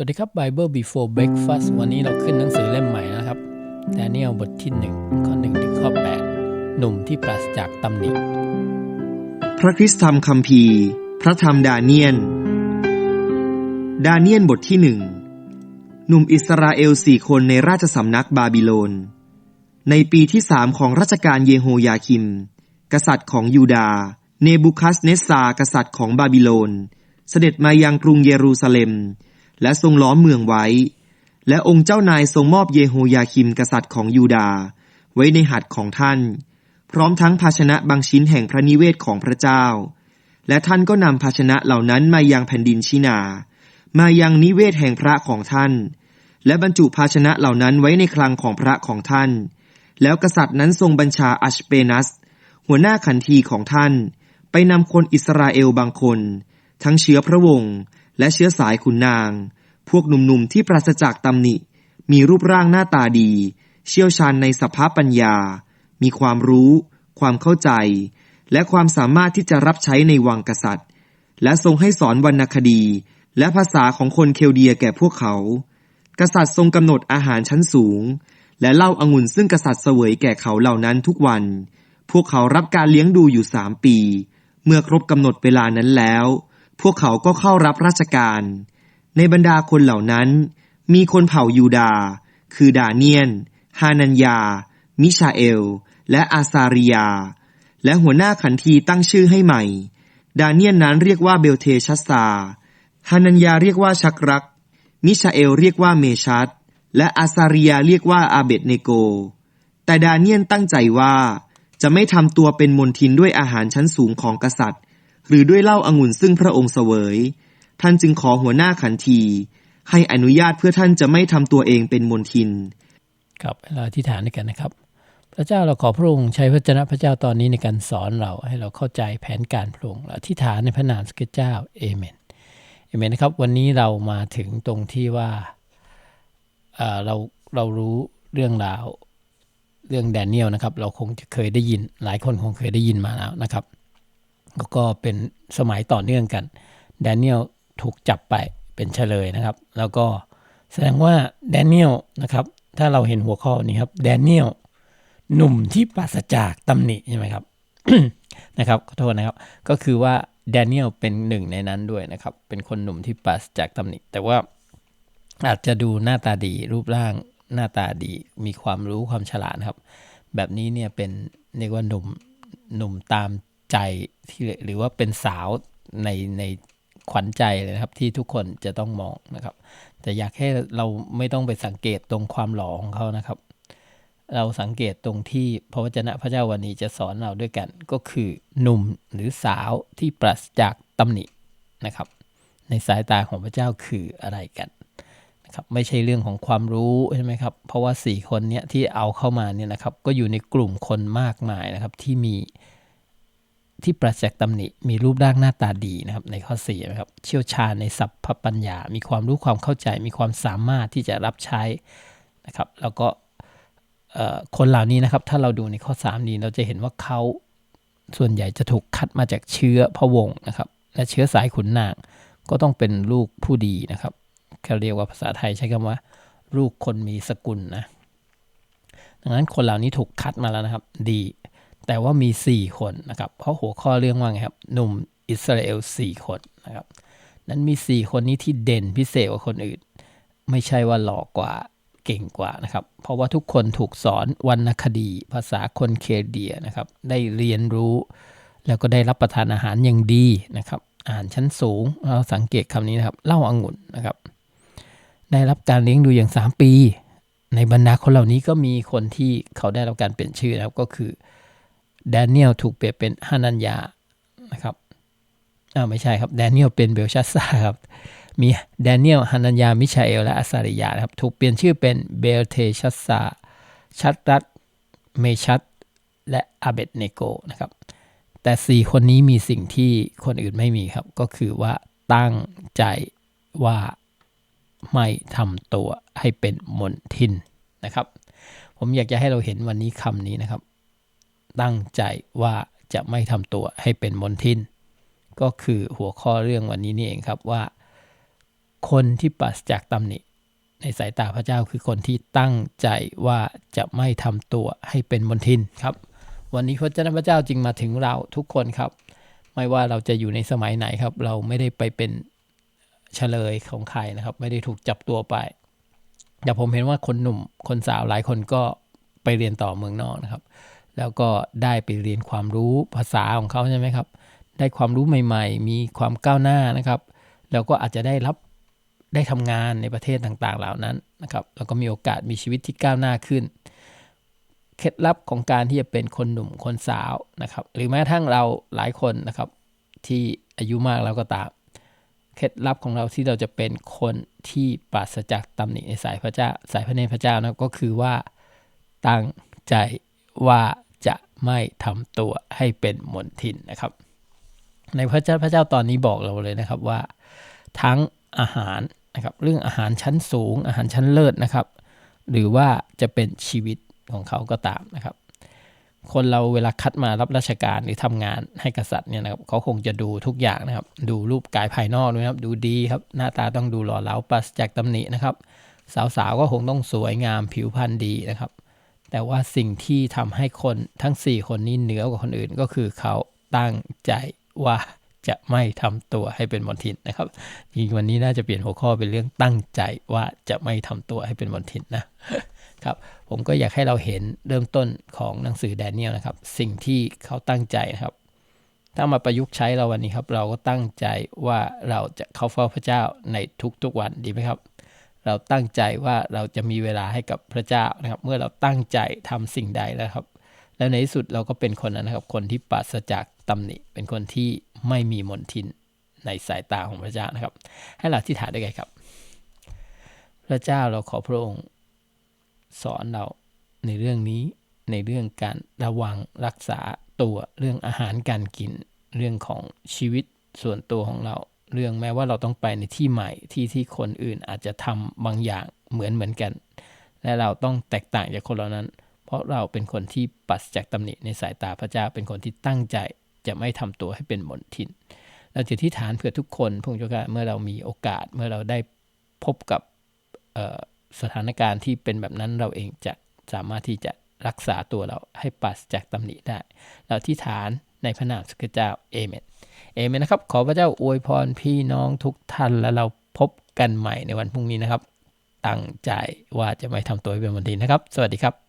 วัสดีครับ Bible Before Breakfast วันนี้เราขึ้นหนังสือเล่มใหม่นะครับ Daniel บทที่ 1 ข้อ1ถึงข้อ 8 หนุ่มที่ปราศจากตำหนิ พระคริสตธรรมคัมภีร์ พระธรรมดาเนียน ดาเนียนบทที่หนึ่งหนุ่มอิสราเอลสี่คนในราชสำนักบาบิโลน ในปีที่สามของรัชกาลเยโฮยาคิม กษัตริย์ของยูดาห์เนบูคัสเนสซากษัตริย์ของบาบิโลน เสด็จมายังกรุงเยรูซาเล็ม และทรงล้อมเมืองไว้ และองค์เจ้านายทรงมอบเยโฮยาคิมกษัตริย์ของยูดาห์ไว้ในหัตถ์ของท่าน พร้อมทั้งภาชนะบางชิ้นแห่งพระนิเวศของพระเจ้า และท่านก็นำภาชนะเหล่านั้นมายังแผ่นดินชินา มายังนิเวศแห่งพระของท่าน และบรรจุภาชนะเหล่านั้นไว้ในคลังของพระของท่าน แล้วกษัตริย์นั้นทรงบัญชาอัชเปนัส หัวหน้าขันทีของท่าน ไปนำคนอิสราเอลบางคน ทั้งเชื้อพระวงศ์และเชื้อสายขุนนาง พวกหนุ่มๆที่ปราศจากตำหนิ มีรูปร่างหน้าตาดี เชี่ยวชาญในสภาพปัญญา มีความรู้ ความเข้าใจ และความสามารถที่จะรับใช้ในวังกษัตริย์ และทรงให้สอนวรรณคดี และภาษาของคนเคลเดียแก่พวกเขา กษัตริย์ทรงกำหนดอาหารชั้นสูง และเล้าอางุ่นซึ่งกษัตริย์เสวยแก่เขาเหล่านั้นทุกวัน พวกเขารับการเลี้ยงดูอยู่สามปี เมื่อครบกำหนดเวลานั้นแล้ว พวกเขาก็เข้ารับราชการ ในบรรดาคนเหล่านั้น มีคนเผ่ายูดา คือดาเนียน ฮานัญญา มิชาเอล และอาซาริยา และหัวหน้าขันทีตั้งชื่อให้ใหม่ ดาเนียนนั้นเรียกว่าเบลเทชัสซา ฮานัญญาเรียกว่าชักรัก มิชาเอลเรียกว่าเมชัดและอาซาริยาเรียกว่าอาเบดเนโก แต่ดาเนียนตั้งใจว่าจะไม่ทำตัวเป็นมนทินด้วยอาหารชั้นสูงของกษัตริย์ หรือด้วยเหล้าอางุ่นซึ่งพระองค์เสวย ท่านจึงขอหัวหน้าขันที ให้อนุญาตเพื่อท่านจะไม่ทำตัวเองเป็นมนทิน ครับเราอธิษฐานด้วยกันนะครับ พระเจ้าเราขอพระองค์ใช้พระเจ้าพระเจ้าตอนนี้ในการสอนเราให้เราเข้าใจแผนการพระองค์อธิษฐานในพระนามสกเจ้าเอเมนเอเมนนะครับ วันนี้เรามาถึงตรงที่ว่าเอ่อเราเรารู้เรื่องราวเรื่องแดเนียลนะครับ เราคงจะเคยได้ยิน หลายคนคงเคยได้ยินมาแล้วนะครับ แล้วก็เป็นสมัยต่อเนื่องกันแดเนียล ถูกจับไปเป็นเฉลยนะครับ แล้วก็แสดงว่าแดเนียลนะครับ ถ้าเราเห็นหัวข้อนี้ครับแดเนียลหนุ่มที่ปราศจากตำหนิใช่ไหมครับนะครับขอโทษนะครับ ก็คือว่าแดเนียลเป็นหนึ่งในนั้นด้วยนะครับ เป็นคนหนุ่มที่ปราศจากตำหนิ แต่ว่าอาจจะดูหน้าตาดีรูปร่างหน้าตาดีมีความรู้ความฉลาดครับ แบบนี้เนี่ยเป็นเรียกว่าหนุ่มหนุ่มตามใจที่หรือว่าเป็นสาวในใน ขวัญใจเลยนะครับ ที่ทุกคนจะต้องมองนะครับ แต่อยากให้เราไม่ต้องไปสังเกตตรงความหล่อของเขานะครับ เราสังเกตตรงที่พระวจนะพระเจ้าวันนี้จะสอนเราด้วยกัน ก็คือหนุ่มหรือสาวที่ปราศจากตำหนินะครับ ในสายตาของพระเจ้าคืออะไรกันนะครับไม่ใช่เรื่องของความรู้ใช่ไหมครับ เพราะว่า 4 คนเนี้ยที่เอาเข้ามาเนี่ยนะครับ ก็อยู่ในกลุ่มคนมากมายนะครับที่มี ที่ปราศจากตำหนิมีรูปร่างหน้าตาดีนะครับในข้อ4นะครับเชี่ยวชาญในศัพท์ปัญญา มีความรู้ความเข้าใจ มีความสามารถที่จะรับใช้นะครับแล้วก็คนเหล่านี้นะครับถ้าเราดูในข้อ 3 นี้เราจะเห็นว่าเขาส่วนใหญ่จะถูกคัดมาจากเชื้อพระวงศ์นะครับและเชื้อสายขุนนางก็ต้องเป็นลูกผู้ดีนะครับเขาเรียกว่าภาษาไทยใช้คำว่า ลูกคนมีสกุลนะดังนั้นคนเหล่านี้ถูกคัดมาแล้วนะครับดี แต่ว่ามี 4 คนนะครับ เพราะหัวข้อเรื่องว่าไงครับ หนุ่มอิสราเอล 4 คนนะครับ นั้นมี 4 คนนี้ที่เด่นพิเศษกว่าคนอื่น ไม่ใช่ว่าหล่อกว่าเก่งกว่านะครับ เพราะว่าทุกคนถูกสอนวรรณคดี ภาษาคนเคเดียนะครับ ได้เรียนรู้ แล้วก็ได้รับประทานอาหารอย่างดีนะครับอาหารชั้นสูง เราสังเกตคำนี้นะครับเล่าอางุ่นนะครับ ได้รับการเลี้ยงดูอย่าง 3 ปี ในบรรดาคนเหล่านี้ก็มีคนที่เขาได้รับการเปลี่ยนชื่อนะครับก็คือ ดเนียลถูกเปลี่ยนเป็นฮานัญญานะครับอ้าไม่ใช่ครับแดเนียลเป็นเบลชัสซาครับมีแดเนียลฮานัญญามิชาเอลและอาซาริยาครับถูกเปลี่ยนชื่อเป็นเบลเทชัสซาชัดรัตเมชัดและอาเบดเนโกนะครับแต่ 4 คนนี้มีสิ่งที่คนอื่นไม่มีครับ ก็คือว่าตั้งใจว่าไม่ทำตัวให้เป็นมนทินนะครับ ผมอยากจะให้เราเห็นวันนี้คำนี้นะครับ ตั้งใจว่าจะไม่ทำตัวให้เป็นมนทิน ก็คือหัวข้อเรื่องวันนี้นี่เองครับว่า คนที่ปราศจากตำหนิ ในสายตาพระเจ้าคือคนที่ตั้งใจว่าจะไม่ทำตัวให้เป็นมนทินครับ วันนี้พระเจ้าพระเจ้าจึงมาถึงเราทุกคนครับ ไม่ว่าเราจะอยู่ในสมัยไหนครับ เราไม่ได้ไปเป็นเฉลยของใครนะครับ ไม่ได้ถูกจับตัวไปแต่ผมเห็นว่าคนหนุ่มคนสาวหลายคนก็ไปเรียนต่อเมืองนอกนะครับ แล้วก็ได้ไปเรียนความรู้ภาษาของเขาใช่ไหมครับ ได้ความรู้ใหม่ ๆ มีความก้าวหน้านะครับ แล้วก็อาจจะได้รับได้ทำงานในประเทศต่างๆเหล่านั้นนะครับ แล้วก็มีโอกาสมีชีวิตที่ก้าวหน้าขึ้น เคล็ดลับของการที่จะเป็นคนหนุ่มคนสาวนะครับ หรือแม้กระทั่งเราหลายคนนะครับ ที่อายุมากแล้วก็ตาม เคล็ดลับของเราที่เราจะเป็นคนที่ปราศจากตำหนิในสายพระเจ้า สายพระเนตรพระเจ้านะก็คือว่าตั้งใจว่า ไม่ทำตัวให้เป็นมนทินนะครับ ในพระเจ้าพระเจ้าตอนนี้บอกเราเลยนะครับว่า ทั้งอาหารนะครับเรื่องอาหารชั้นสูง อาหารชั้นเลิศนะครับ หรือว่าจะเป็นชีวิตของเขาก็ตามนะครับ คนเราเวลาคัดมารับราชการหรือทำงานให้กษัตริย์เนี่ยนะครับเขาคงจะดูทุกอย่างนะครับ ดูรูปกายภายนอกด้วยนะครับดูดีครับหน้าตาต้องดูหล่อเหลาปราศจากตำหนินะครับ สาวๆก็คงต้องสวยงามผิวพรรณดีนะครับ แต่ว่าสิ่งที่ทำให้คนทั้ง 4 คนนี้เหนือกว่าคนอื่นก็คือเขาตั้งใจว่าจะไม่ทำตัวให้เป็นมนทินนะครับจริงวันนี้น่าจะเปลี่ยนหัวข้อเป็นเรื่องตั้งใจว่าจะไม่ทำตัวให้เป็นมนทินนะครับผมก็อยากให้เราเห็นเริ่มต้นของหนังสือแดเนียลนะครับ สิ่งที่เขาตั้งใจนะครับ ถ้ามาประยุกต์ใช้เราวันนี้ครับ เราก็ตั้งใจว่าเราจะเข้าเฝ้าพระเจ้าในทุกๆวันดีไหมครับ เราตั้งใจว่าเราจะมีเวลาให้กับพระเจ้านะครับ เมื่อเราตั้งใจทำสิ่งใดแล้วครับ แล้วในที่สุดเราก็เป็นคนนั้นนะครับ คนที่ปราศจากตำหนิ เป็นคนที่ไม่มีมนทินในสายตาของพระเจ้านะครับ ให้เราที่ฐานด้วยกันครับ พระเจ้าเราขอพระองค์สอนเราในเรื่องนี้ในเรื่องการระวังรักษาตัวเรื่องอาหารการกิน เรื่องของชีวิตส่วนตัวของเรา เรื่องแม้ว่าเราต้องไปในที่ใหม่ที่ที่คนอื่นอาจจะทำบางอย่างเหมือนเหมือนกัน และเราต้องแตกต่างจากคนเหล่านั้น เพราะเราเป็นคนที่ปราศจากตำหนิในสายตาพระเจ้าเป็นคนที่ตั้งใจจะไม่ทำตัวให้เป็นมนทินเราจะที่ฐานเผื่อทุกคนพงศ์เจ้าค่ะเมื่อเรามีโอกาสเมื่อเราได้พบกับสถานการณ์ที่เป็นแบบนั้นเราเองจะสามารถที่จะรักษาตัวเราให้ปราศจากตำหนิได้ เราที่ฐาน ในพระนามสกเจ้าเอเมนเอเมนนะครับ ขอพระเจ้าอวยพรพี่น้องทุกท่านและเราพบกันใหม่ในวันพรุ่งนี้นะครับ ตั้งใจว่าจะไม่ทำตัวให้เป็นวันทีนะครับ สวัสดีครับ